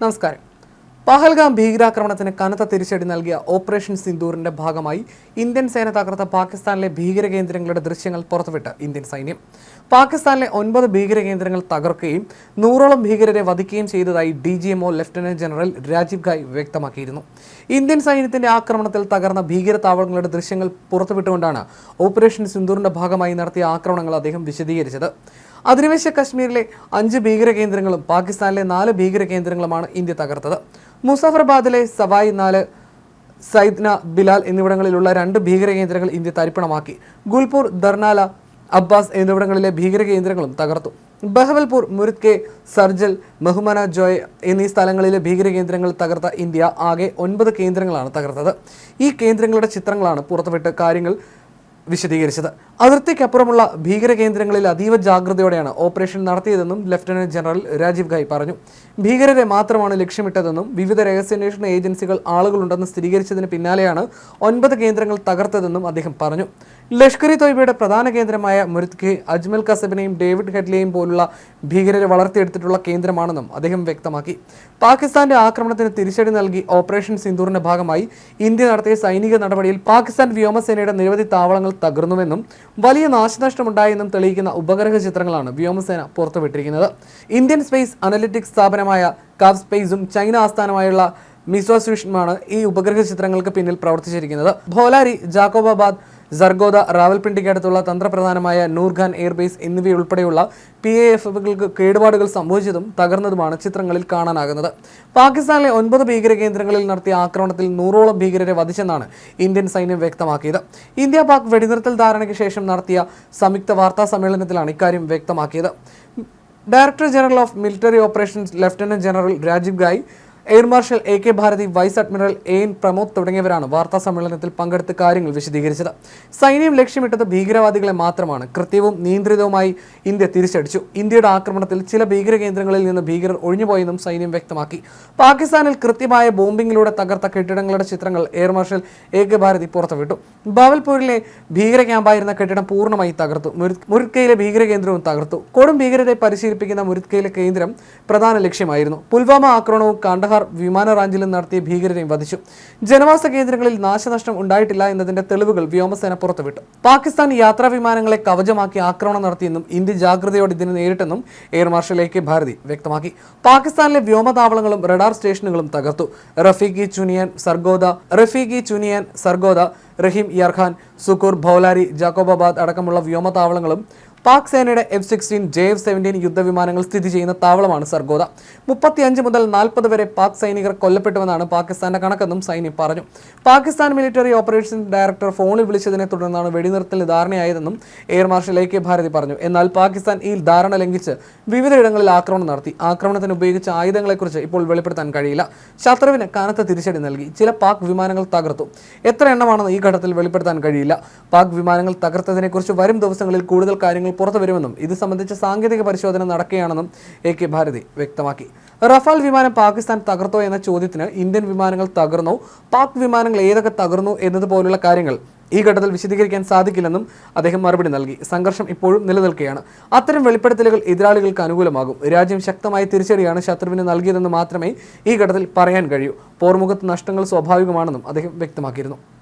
നമസ്കാരം. പഹൽഗാം ഭീകരാക്രമണത്തിന് കനത്ത തിരിച്ചടി നൽകിയ ഓപ്പറേഷൻ സിന്ദൂറിന്റെ ഭാഗമായി ഇന്ത്യൻ സേന തകർത്ത പാകിസ്ഥാനിലെ ഭീകര കേന്ദ്രങ്ങളുടെ ദൃശ്യങ്ങൾ പുറത്തുവിട്ട് ഇന്ത്യൻ സൈന്യം. പാകിസ്ഥാനിലെ ഒൻപത് ഭീകര കേന്ദ്രങ്ങൾ തകർക്കുകയും നൂറോളം ഭീകരരെ വധിക്കുകയും ചെയ്തതായി D G MO lieutenant general Rajiv Ghai വ്യക്തമാക്കിയിരുന്നു. ഇന്ത്യൻ സൈന്യത്തിന്റെ ആക്രമണത്തിൽ തകർന്ന ഭീകര താവളങ്ങളുടെ ദൃശ്യങ്ങൾ പുറത്തുവിട്ടുകൊണ്ടാണ് ഓപ്പറേഷൻ സിന്ദൂറിന്റെ ഭാഗമായി നടത്തിയ ആക്രമണങ്ങൾ അദ്ദേഹം വിശദീകരിച്ചത്. അധിനിവേശ കശ്മീരിലെ അഞ്ച് ഭീകര കേന്ദ്രങ്ങളും പാകിസ്ഥാനിലെ നാല് ഭീകര കേന്ദ്രങ്ങളുമാണ് ഇന്ത്യ തകർത്തത്. മുസാഫർബാദിലെ സവായി നാല് സൈദ്ന ബിലാൽ എന്നിവിടങ്ങളിലുള്ള രണ്ട് ഭീകര കേന്ദ്രങ്ങൾ ഇന്ത്യ തരിപ്പണമാക്കി. ഗുൽപൂർ ദർനാല അബ്ബാസ് എന്നിവിടങ്ങളിലെ ഭീകര കേന്ദ്രങ്ങളും തകർത്തു. ബഹവൽപൂർ മുരുത്കെ സർജൽ മെഹ്മന ജോയ് എന്നീ സ്ഥലങ്ങളിലെ ഭീകര കേന്ദ്രങ്ങൾ തകർത്ത ഇന്ത്യ ആകെ ഒൻപത് കേന്ദ്രങ്ങളാണ് തകർത്തത്. ഈ കേന്ദ്രങ്ങളുടെ ചിത്രങ്ങളാണ് പുറത്തുവിട്ട് കാര്യങ്ങൾ വിശദീകരിച്ചത്. അതിർത്തിക്കപ്പുറമുള്ള ഭീകര കേന്ദ്രങ്ങളിൽ അതീവ ജാഗ്രതയോടെയാണ് ഓപ്പറേഷൻ നടത്തിയതെന്നും ലഫ്റ്റനന്റ് ജനറൽ രാജീവ് ഗായ് പറഞ്ഞു. ഭീകരരെ മാത്രമാണ് ലക്ഷ്യമിട്ടതെന്നും വിവിധ രഹസ്യാന്വേഷണ ഏജൻസികൾ ആളുകളുണ്ടെന്ന് സ്ഥിരീകരിച്ചതിന് പിന്നാലെയാണ് ഒൻപത് കേന്ദ്രങ്ങൾ തകർത്തതെന്നും അദ്ദേഹം പറഞ്ഞു. ലഷ്കർ ഇ തൊയ്ബയുടെ പ്രധാന കേന്ദ്രമായ മുരുത്ഖെ അജ്മൽ കസബിനെയും ഡേവിഡ് ഹെഡ്ലിയെയും പോലുള്ള ഭീകരരെ വളർത്തിയെടുത്തിട്ടുള്ള കേന്ദ്രമാണെന്നും അദ്ദേഹം വ്യക്തമാക്കി. പാകിസ്ഥാന്റെ ആക്രമണത്തിന് തിരിച്ചടി നൽകി ഓപ്പറേഷൻ സിന്ദൂറിന്റെ ഭാഗമായി ഇന്ത്യ നടത്തിയ സൈനിക നടപടിയിൽ പാകിസ്ഥാൻ വ്യോമസേനയുടെ നിരവധി താവളങ്ങൾ തകർന്നുവെന്നും വലിയ നാശനഷ്ടമുണ്ടായെന്നും തെളിയിക്കുന്ന ഉപഗ്രഹ ചിത്രങ്ങളാണ് വ്യോമസേന പുറത്തുവിട്ടിരിക്കുന്നത്. ഇന്ത്യൻ സ്പേസ് അനലിറ്റിക്സ് സ്ഥാപനമായ കാവ് സ്പേസും ചൈന ആസ്ഥാനമായുള്ള മിസോസ്യൂഷനുമാണ് ഈ ഉപഗ്രഹ ചിത്രങ്ങൾക്ക് പിന്നിൽ പ്രവർത്തിച്ചിരിക്കുന്നത്. ഭോലാരി ജാക്കോബാബാദ് സർഗോദ റാവൽപിണ്ടിക്കടുത്തുള്ള തന്ത്രപ്രധാനമായ നൂർഖാൻ എയർബേസ് എന്നിവയുൾപ്പെടെയുള്ള പി എ എഫ് എഫുകൾക്ക് കേടുപാടുകൾ സംഭവിച്ചതും തകർന്നതുമാണ് ചിത്രങ്ങളിൽ കാണാനാകുന്നത്. പാകിസ്ഥാനിലെ ഒൻപത് ഭീകര കേന്ദ്രങ്ങളിൽ നടത്തിയ ആക്രമണത്തിൽ നൂറോളം ഭീകരരെ വധിച്ചെന്നാണ് ഇന്ത്യൻ സൈന്യം വ്യക്തമാക്കിയത്. ഇന്ത്യ പാക് വെടിനിർത്തൽ ധാരണയ്ക്ക് ശേഷം നടത്തിയ സംയുക്ത വാർത്താ സമ്മേളനത്തിലാണ് ഇക്കാര്യം വ്യക്തമാക്കിയത്. Director general of military operations lieutenant general Rajiv Ghai air marshal A K Bharti vice admiral A N Pramod തുടങ്ങിയവരാണ് വാർത്താ സമ്മേളനത്തിൽ പങ്കെടുത്ത് കാര്യങ്ങൾ വിശദീകരിച്ചത്. സൈന്യം ലക്ഷ്യമിട്ടത് ഭീകരവാദികളെ മാത്രമാണ്. കൃത്യവും നിയന്ത്രിതവുമായി ഇന്ത്യ തിരിച്ചടിച്ചു. ഇന്ത്യയുടെ ആക്രമണത്തിൽ ചില ഭീകര കേന്ദ്രങ്ങളിൽ നിന്ന് ഭീകരർ ഒഴിഞ്ഞുപോയെന്നും സൈന്യം വ്യക്തമാക്കി. പാകിസ്ഥാനിൽ കൃത്യമായ ബോംബിങ്ങിലൂടെ തകർത്ത കെട്ടിടങ്ങളുടെ ചിത്രങ്ങൾ air marshal A K Bharti പുറത്തുവിട്ടു. ബാവൽപൂരിലെ ഭീകര ക്യാമ്പായിരുന്ന കെട്ടിടം പൂർണമായി തകർത്തു. മുരുക്കയിലെ ഭീകര കേന്ദ്രവും തകർത്തു. കൊടും ഭീകരരെ പരിശീലിപ്പിക്കുന്ന മുരുക്കയിലെ കേന്ദ്രം പ്രധാന ലക്ഷ്യമായിരുന്നു. പുൽവാമ ആക്രമണവും കാണ്ഡഹാർ വിമാന റാഞ്ചിലും നടത്തിയ ഭീകരരെയും വധിച്ചു. ജനവാസ കേന്ദ്രങ്ങളിൽ നാശനഷ്ടം ഉണ്ടായിട്ടില്ല എന്നതിന്റെ തെളിവുകൾ വ്യോമസേന പുറത്തുവിട്ടു. പാകിസ്ഥാൻ യാത്രാ വിമാനങ്ങളെ കവചമാക്കി ആക്രമണം നടത്തിയെന്നും ഇന്ത്യ ജാഗ്രതയോടെ ഇതിനെ നേരിട്ടെന്നും air marshal A K Bharti വ്യക്തമാക്കി. പാകിസ്ഥാനിലെ വ്യോമതാവളങ്ങളും റഡാർ സ്റ്റേഷനുകളും തകർത്തു. റഫീഖി ചുനിയൻ സർഗോദ റഫീഖി ചുനിയൻ സർഗോദ റഹീം യർഖാൻ സുക്കൂർ ഭൗലാരി ജാക്കോബാബാദ് അടക്കമുള്ള വ്യോമതാവളങ്ങളും പാക് സേനയുടെ F sixteen J F seventeen യുദ്ധവിമാനങ്ങൾ സ്ഥിതി ചെയ്യുന്ന താവളമാണ് സർഗോദ. മുപ്പത്തിയഞ്ച് മുതൽ നാൽപ്പത് വരെ പാക് സൈനികർ കൊല്ലപ്പെട്ടുവെന്നാണ് പാകിസ്ഥാന്റെ കണക്കെന്നും സൈനി പറഞ്ഞു. പാകിസ്ഥാൻ മിലിറ്ററി ഓപ്പറേഷൻ ഡയറക്ടർ ഫോണിൽ വിളിച്ചതിനെ തുടർന്നാണ് വെടിനിർത്തലിന് ധാരണയായതെന്നും air marshal A K Bharti പറഞ്ഞു. എന്നാൽ പാകിസ്ഥാൻ ഈ ധാരണ ലംഘിച്ച് വിവിധയിടങ്ങളിൽ ആക്രമണം നടത്തി. ആക്രമണത്തിന് ഉപയോഗിച്ച ആയുധങ്ങളെക്കുറിച്ച് ഇപ്പോൾ വെളിപ്പെടുത്താൻ കഴിയില്ല. ശത്രുവിന് കനത്ത തിരിച്ചടി നൽകി. ചില പാക് വിമാനങ്ങൾ തകർത്തു. എത്ര എണ്ണമാണെന്ന് ഈ ഘട്ടത്തിൽ വെളിപ്പെടുത്താൻ കഴിയില്ല. പാക് വിമാനങ്ങൾ തകർത്തതിനെക്കുറിച്ച് വരും ദിവസങ്ങളിൽ കൂടുതൽ കാര്യങ്ങൾ പുറത്തു വരുമെന്നും ഇത് സംബന്ധിച്ച സാങ്കേതിക പരിശോധന നടക്കുകയാണെന്നും എ കെ ഭാരതി വ്യക്തമാക്കി. റഫാൽ വിമാനം പാകിസ്ഥാൻ തകർത്തോ എന്ന ചോദ്യത്തിന് ഇന്ത്യൻ വിമാനങ്ങൾ തകർന്നു. പാക് വിമാനങ്ങൾ ഏതൊക്കെ തകർന്നു എന്നതുപോലുള്ള കാര്യങ്ങൾ ഈ ഘട്ടത്തിൽ വിശദീകരിക്കാൻ സാധിക്കില്ലെന്നും അദ്ദേഹം മറുപടി നൽകി. സംഘർഷം ഇപ്പോഴും നിലനിൽക്കുകയാണ്. അത്തരം വെളിപ്പെടുത്തലുകൾ എതിരാളികൾക്ക് അനുകൂലമാകും. രാജ്യം ശക്തമായ തിരിച്ചടിയാണ് ശത്രുവിന് നൽകിയതെന്ന് മാത്രമേ ഈ ഘട്ടത്തിൽ പറയാൻ കഴിയൂ. പോർമുഖത്ത് നഷ്ടങ്ങൾ സ്വാഭാവികമാണെന്നും അദ്ദേഹം വ്യക്തമാക്കിയിരുന്നു.